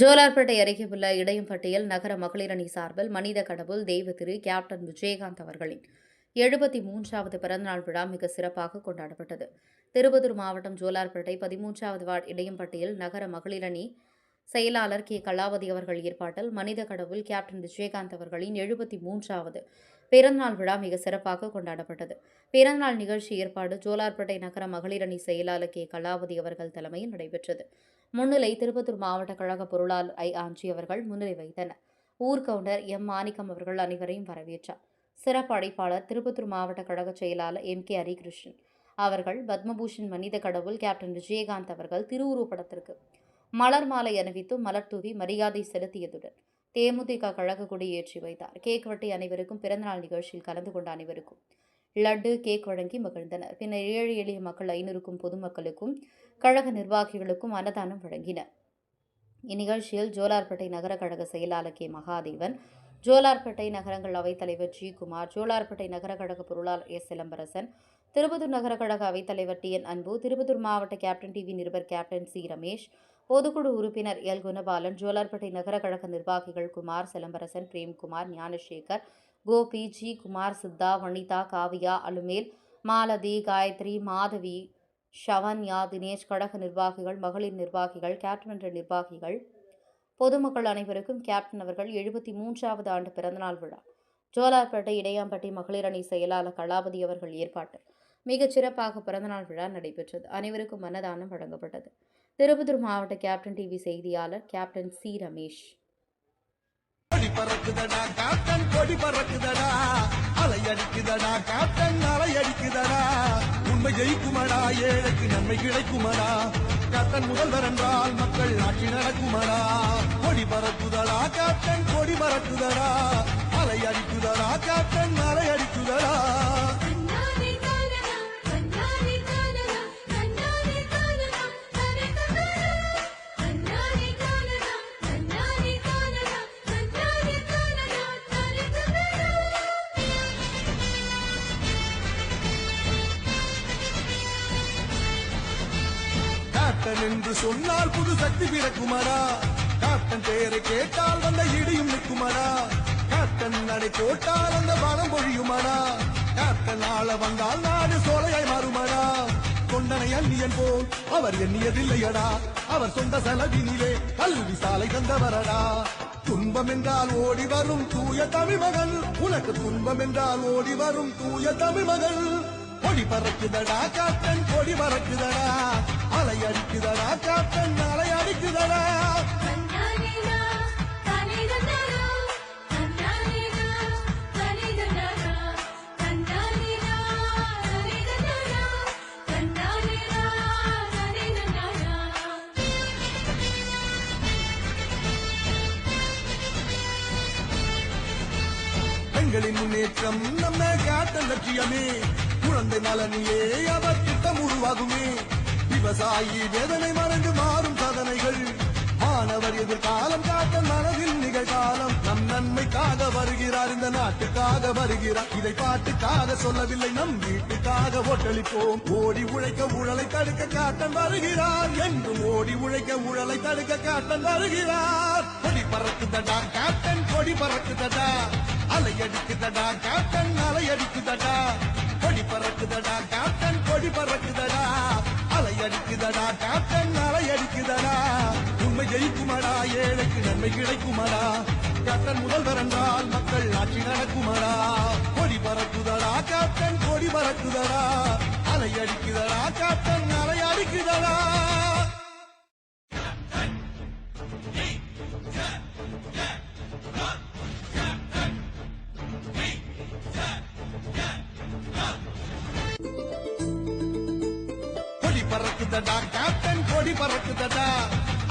ஜோலார்பேட்டை அருகே உள்ள இடையம்பட்டியில் நகர மகளிர் அணி சார்பில் மனித கடவுள் தெய்வ திரு கேப்டன் விஜயகாந்த் அவர்களின் எழுபத்தி மூன்றாவது பிறந்தநாள் விழா மிக சிறப்பாக கொண்டாடப்பட்டது. திருவதூர் மாவட்டம் ஜோலார்பேட்டை பதிமூன்றாவது வார்டு இடையம்பட்டியில் நகர மகளிர் அணி செயலாளர் கே. கலாவதி அவர்கள் ஏற்பாட்டில் மனித கடவுள் கேப்டன் விஜயகாந்த் அவர்களின் எழுபத்தி மூன்றாவது பிறந்தநாள் விழா மிக சிறப்பாக கொண்டாடப்பட்டது. பிறந்தநாள் நிகழ்ச்சி ஏற்பாடு ஜோலார்பேட்டை நகர மகளிர் அணி செயலாளர் கே. கலாவதி அவர்கள் தலைமையில் நடைபெற்றது. முன்னிலை திருப்பத்தூர் மாவட்ட கழக பொருளாளர் ஐ. ஆஞ்சி அவர்கள் முன்னிலை வைத்தனர் ஊர்கவுண்டர் எம். மாணிக்கம் அவர்கள் அனைவரையும் வரவேற்றார். சிறப்பு அழைப்பாளர் திருப்பத்தூர் மாவட்ட கழக செயலாளர் எம். கே. ஹரிகிருஷ்ணன் அவர்கள் பத்மபூஷன் மனித கடவுள் கேப்டன் விஜயகாந்த் அவர்கள் திருவுருவப்படத்திற்கு மலர் மாலை அணிவித்து மலர் தூவி மரியாதை செலுத்தியதுடன் தேமுதிக கழக கொடி ஏற்றி வைத்தார். கேக் வெட்டி அனைவருக்கும் பிறந்தநாள் நிகழ்ச்சியில் கலந்து கொண்ட அனைவருக்கும் லட்டு கேக் வழங்கி மகிழ்ந்தனர். பின்னர் ஏழை எளிய மக்கள் ஐநூறுக்கும் பொதுமக்களுக்கும் கழக நிர்வாகிகளுக்கும் அன்னதானம் வழங்கினர். இந்நிகழ்ச்சியில் ஜோலார்பேட்டை நகர கழக செயலாளர் கே. மகாதேவன் ஜோலார்பேட்டை நகரங்கள் அவைத்தலைவர் ஜி. குமார் ஜோலார்பேட்டை நகர கழக பொருளாளர் எஸ். சிலம்பரசன் திருப்பத்தூர் நகர கழக அவைத்தலைவர் டி. என். அன்பு திருப்பத்தூர் மாவட்ட கேப்டன் டிவி நிருபர் கேப்டன் சி. ரமேஷ் பொதுக்குழு உறுப்பினர் எல். குணபாலன் ஜோலார்பேட்டை நகர கழக நிர்வாகிகள் குமார் சிலம்பரசன் பிரேம்குமார் ஞானசேகர் கோபி ஜி குமார் சித்தா வனிதா காவியா அலுமேல் மாலதி காயத்ரி மாதவி ஷவன்யா தினேஷ் கழக நிர்வாகிகள் மகளிர் நிர்வாகிகள் கேப்டன் நிர்வாகிகள் பொதுமக்கள் அனைவருக்கும் கேப்டன் அவர்கள் எழுபத்தி மூன்றாவது ஆண்டு பிறந்தநாள் விழா. ஜோலார்பேட்டை இடையாம்பட்டி மகளிர் அணி செயலாளர் கலாபதி அவர்கள் ஏற்பாட்டில் மிகச் சிறப்பாக பிறந்தநாள் விழா நடைபெற்றது. அனைவருக்கும் மன்னதானம் வழங்கப்பட்டது. திருப்பத்தூர் மாவட்ட கேப்டன் டிவி செய்தியாளர் கேப்டன் சி ரமேஷ். கொடி பறக்குதடா காட்டன் கொடி பறக்குதடா. அலை அடிக்குதடா காட்டன் அலை அடிக்குதடா. உண்மை ஜெயிக்குமடா ஏழைக்கு நன்மை கிடைக்குமடா. காட்டன் முதல்வர் என்றால் மக்கள் ஆட்சி நடக்குமடா. கொடி பறக்குதடா காட்டன் கொடி பறக்குதடா. அலை அடிக்குதடா காட்டன் காட்டன் என்று சொன்னால் புது சக்தி பிறக்குமடா. காட்டன் பெயரை கேட்டால் வந்த இடியும் நிற்குமடா. காட்டன் நடை போட்டால் அந்த பணம் பொழியுமடா. காட்டன் ஆள வந்தால் நாடு சோலையாய் மாறுமடா. கொண்டனை அந்நியன் போல் அவர் எண்ணியதில்லையடா. அவர் சொந்த செலவினிலே கல்வி சாலை தந்தவரடா. துன்பம் என்றால் ஓடி வரும் தூய தமிழ் மகள். உனக்கு துன்பம் என்றால் ஓடி வரும் தூய தமிழ் மகள். கொடி பறக்குதடா காத்தன் கொடி பறக்குதடா. அலை அடிக்குதடா. காட்டன் அலை அடிக்குதடா பெண்களின் முன்னேற்றம் நம்ம காட்டன் லட்சியமே. குழந்தை நலனியே அவர் திட்டம் உருவாகுமே. விவசாயி வேதனை மறந்து மாறும் சாதனைகள் மாணவர் எதிர்காலம் காட்டன் மனதில் நிகழ்காலம். நம் நன்மைக்காக வருகிறார் இந்த நாட்டுக்காக வருகிறார். இதை பாட்டுக்காக சொல்லவில்லை நம் வீட்டுக்காக ஓட்டளிப்போம். ஓடி உழைக்க ஊழலை தடுக்க காட்டன் வருகிறார். என்றும் ஓடி உழைக்க ஊழலை தடுக்க காட்டன் வருகிறார். கொடி பறக்குதடா காட்டன் கொடி பறக்குதடா. அலையடிக்குதடா அடிக்குதடா காட்டன் ஏழைக்கு நன்மை கிடைக்குமடா? காட்டன் முதல்வர் என்றால் மக்கள் ஆட்சி நடக்குமடா? கொடி பறக்குதடா காட்டன் கொடி பறக்குதடா? அலை அடிக்குதடா காட்டன் அலை அடிக்குதடா? கொடி பறக்குதடா கேப்டன் கொடி பறக்குதடா?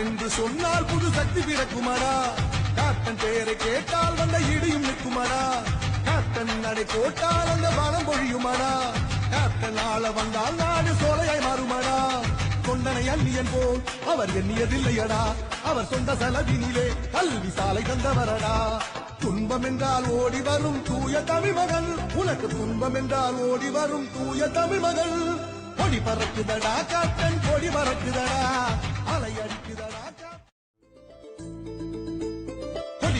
என்று சொன்னால் புது சக்தி பிறக்குமடா? காத்தன் பெயரை கேட்டால் வந்த இடியும் நிற்குமடா? காத்தன் நடை போட்டால் அந்த பலம் பொழியுமடா? காத்தன் ஆள வந்தால் நாடு சோலையாய் மாறுமடா? கொண்டனை அந்நியன் போல் அவர் எண்ணியதில்லையடா. அவர் சொந்த செலவினிலே கல்வி சாலை தந்தவரடா. துன்பம் என்றால் ஓடி வரும் தூய தமிழ் மகள். உனக்கு துன்பம் என்றால் ஓடி வரும் தூய தமிழ் மகள். கொடி பறக்குதடா காத்தன் கொடி பறக்குதடா.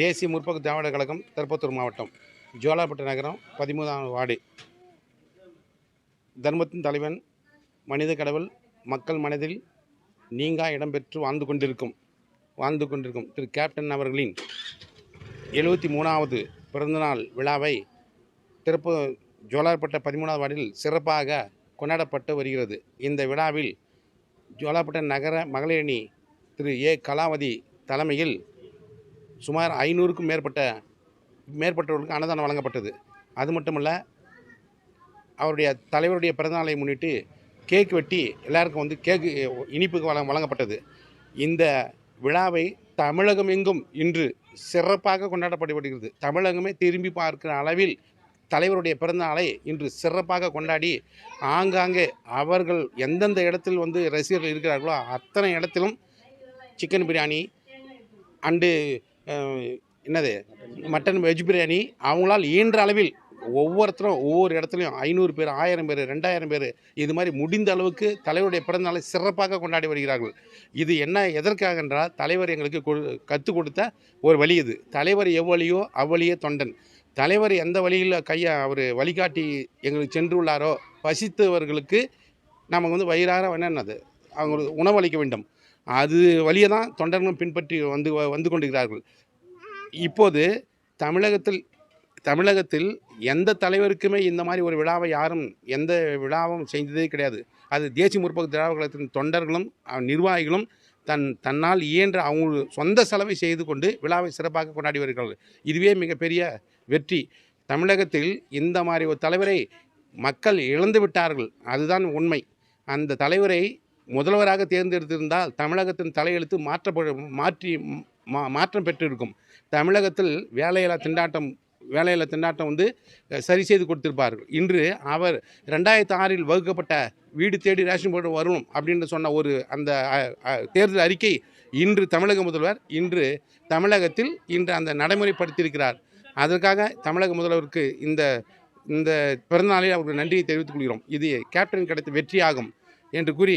தேசிய முற்போக்கு திராவிடர் கழகம் திருப்பத்தூர் மாவட்டம் ஜோலாப்பட்டு நகரம் பதிமூணாம் வார்டு. தர்மத்தின் தலைவன் மனித கடவுள் மக்கள் மனதில் நீங்கா இடம்பெற்று வாழ்ந்து கொண்டிருக்கும் வாழ்ந்து கொண்டிருக்கும் திரு கேப்டன் அவர்களின் எழுபத்தி மூணாவது பிறந்தநாள் விழாவை திருப்ப ஜோலார்பட்ட பதிமூணாவது வார்டில் சிறப்பாக கொண்டாடப்பட்டு வருகிறது. இந்த விழாவில் ஜோலாப்பட்ட நகர மகளிரணி திரு ஏ. கலாவதி தலைமையில் சுமார் ஐநூறுக்கும் மேற்பட்ட மேற்பட்டவர்களுக்கு அன்னதானம் வழங்கப்பட்டது. அது மட்டுமல்ல அவருடைய தலைவருடைய பிறந்தநாளை முன்னிட்டு கேக் வெட்டி எல்லாருக்கும் வந்து கேக்கு இனிப்புக்கு வழங்க வழங்கப்பட்டது. இந்த விழாவை தமிழகம் எங்கும் இன்று சிறப்பாக கொண்டாடப்பட்டு வருகிறது தமிழகமே திரும்பி பார்க்கிற அளவில் தலைவருடைய பிறந்தநாளை இன்று சிறப்பாக கொண்டாடி ஆங்காங்கே அவர்கள் எந்தெந்த இடத்தில் வந்து ரசிகர்கள் இருக்கிறார்களோ அத்தனை இடத்திலும் சிக்கன் பிரியாணி அண்டு என்னது மட்டன் வெஜ் பிரியாணி அவங்களால் ஈன்ற அளவில் ஒவ்வொருத்தரும் ஒவ்வொரு இடத்துலையும் ஐநூறு பேர் ஆயிரம் பேர் ரெண்டாயிரம் பேர் இது மாதிரி முடிந்த அளவுக்கு தலைவருடைய பிறந்தநாளை சிறப்பாக கொண்டாடி வருகிறார்கள். இது என்ன எதற்காக என்றால் தலைவர் எங்களுக்கு கற்றுக் கொடுத்த ஒரு வழி இது. தலைவர் எவ்வளியோ அவ்வளியே தொண்டன். தலைவர் எந்த வழியில் கையை அவர் வழிகாட்டி எங்களுக்கு சென்றுள்ளாரோ பசித்தவர்களுக்கு நமக்கு வந்து வயிறார என்னது அவங்களுக்கு உணவளிக்க வேண்டும். அது வழியை தான் தொண்டர்களும் பின்பற்றி வந்து வந்து கொண்டிருக்கிறார்கள். இப்போது தமிழகத்தில் தமிழகத்தில் எந்த தலைவருக்குமே இந்த மாதிரி ஒரு விழாவை யாரும் எந்த விழாவும் செஞ்சதே கிடையாது. அது தேசிய முற்போக்கு திராவிட கழகத்தின் தொண்டர்களும் நிர்வாகிகளும் தன் தன்னால் இயன்ற அவங்க சொந்த செலவை செய்து கொண்டு விழாவை சிறப்பாக கொண்டாடி வருகிறார்கள். இதுவே மிகப்பெரிய வெற்றி. தமிழகத்தில் இந்த மாதிரி ஒரு தலைவரை மக்கள் இழந்து விட்டார்கள். அதுதான் உண்மை. அந்த தலைவரை முதல்வராக தேர்ந்தெடுத்திருந்தால் தமிழகத்தின் தலையெழுத்து மாற்றப்பட மாற்றி மா மாற்றம் பெற்றிருக்கும். தமிழகத்தில் வேலையில்லா திண்டாட்டம் வேலையில்லா திண்டாட்டம் வந்து சரி செய்து கொடுத்திருப்பார்கள். இன்று அவர் ரெண்டாயிரத்தி ஆறில் வகுக்கப்பட்ட வீடு தேடி ரேஷன் போர்டு வரும் அப்படின்னு சொன்ன ஒரு அந்த தேர்தல் அறிக்கை இன்று தமிழக முதல்வர் இன்று தமிழகத்தில் இன்று அந்த நடைமுறைப்படுத்தியிருக்கிறார். அதற்காக தமிழக முதல்வருக்கு இந்த இந்த பிறந்தநாளில் அவருக்கு நன்றியை தெரிவித்துக் கொள்கிறோம். இது கேப்டன் கிடைத்த வெற்றியாகும் என்று கூறி